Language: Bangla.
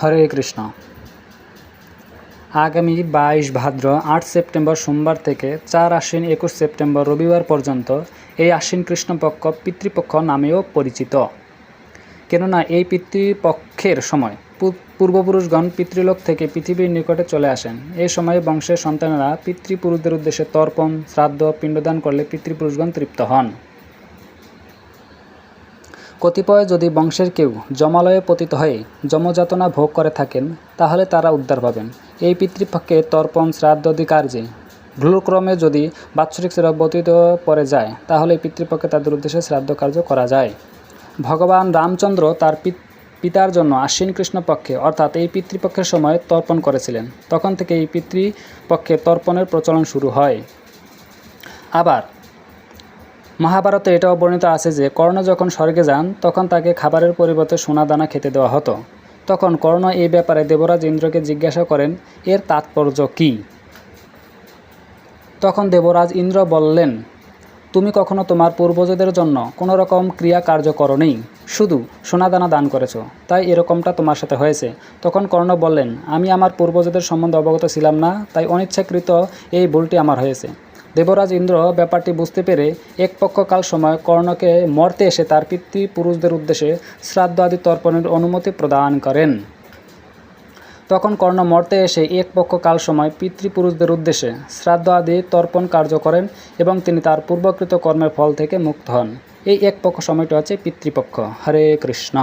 হরে কৃষ্ণ। আগামী বাইশ ভাদ্র আট সেপ্টেম্বর সোমবার থেকে চার আশ্বিন একুশ সেপ্টেম্বর রবিবার পর্যন্ত এই আশ্বিন কৃষ্ণপক্ষ পিতৃপক্ষ নামেও পরিচিত। কেননা এই পিতৃপক্ষের সময় পূর্বপুরুষগণ পিতৃলোক থেকে পৃথিবীর নিকটে চলে আসেন। এই সময়ে বংশের সন্তানেরা পিতৃপুরুষদের উদ্দেশ্যে তর্পণ, শ্রাদ্ধ, পিণ্ডদান করলে পিতৃপুরুষগণ তৃপ্ত হন। কতিপয় যদি বংশের কেউ জমালয়ে পতিত হয়ে যমযাতনা ভোগ করে থাকেন, তাহলে তারা উদ্ধার পাবেন। এই পিতৃপক্ষে তর্পণ শ্রাদ্ধাদি কার্যে ভুলক্রমে যদি বাৎসরিক সেরা ব্যতীত পরে যায়, তাহলে পিতৃপক্ষে তাদের উদ্দেশ্যে শ্রাদ্ধ কার্য করা যায়। ভগবান রামচন্দ্র তার পিতার জন্য আশ্বিন কৃষ্ণপক্ষে, অর্থাৎ এই পিতৃপক্ষের সময় তর্পণ করেছিলেন। তখন থেকে এই পিতৃপক্ষে তর্পণের প্রচলন শুরু হয়। আবার মহাভারতে এটাও বর্ণিত আছে যে, কর্ণ যখন স্বর্গে যান, তখন তাকে খাবারের পরিবর্তে সোনা দানা খেতে দেওয়া হতো। তখন কর্ণ এই ব্যাপারে দেবরাজ ইন্দ্রকে জিজ্ঞাসা করেন, এর তাৎপর্য কী? তখন দেবরাজ ইন্দ্র বললেন, তুমি কখনো তোমার পূর্বজদের জন্য কোনো রকম ক্রিয়া কার্য করো করনি। শুধু সোনাদানা দান করেছ, তাই এরকমটা তোমার সাথে হয়েছে। তখন কর্ণ বললেন, আমি আমার পূর্বজদের সম্বন্ধে অবগত ছিলাম না, তাই অনিচ্ছাকৃত এই ভুলটি আমার হয়েছে। দেবরাজ ইন্দ্র ব্যাপারটি বুঝতে পেরে এক পক্ষকাল সময় কর্ণকে মর্তে এসে তার পিতৃপুরুষদের উদ্দেশ্যে শ্রাদ্ধ আদি তর্পণের অনুমতি প্রদান করেন। তখন কর্ণ মর্তে এসে এক পক্ষ কাল সময় পিতৃপুরুষদের উদ্দেশ্যে শ্রাদ্ধ আদি তর্পণ কার্য করেন এবং তিনি তার পূর্বকৃত কর্মের ফল থেকে মুক্ত হন। এই এক পক্ষ সময়টি হচ্ছে পিতৃপক্ষ। হরে কৃষ্ণ।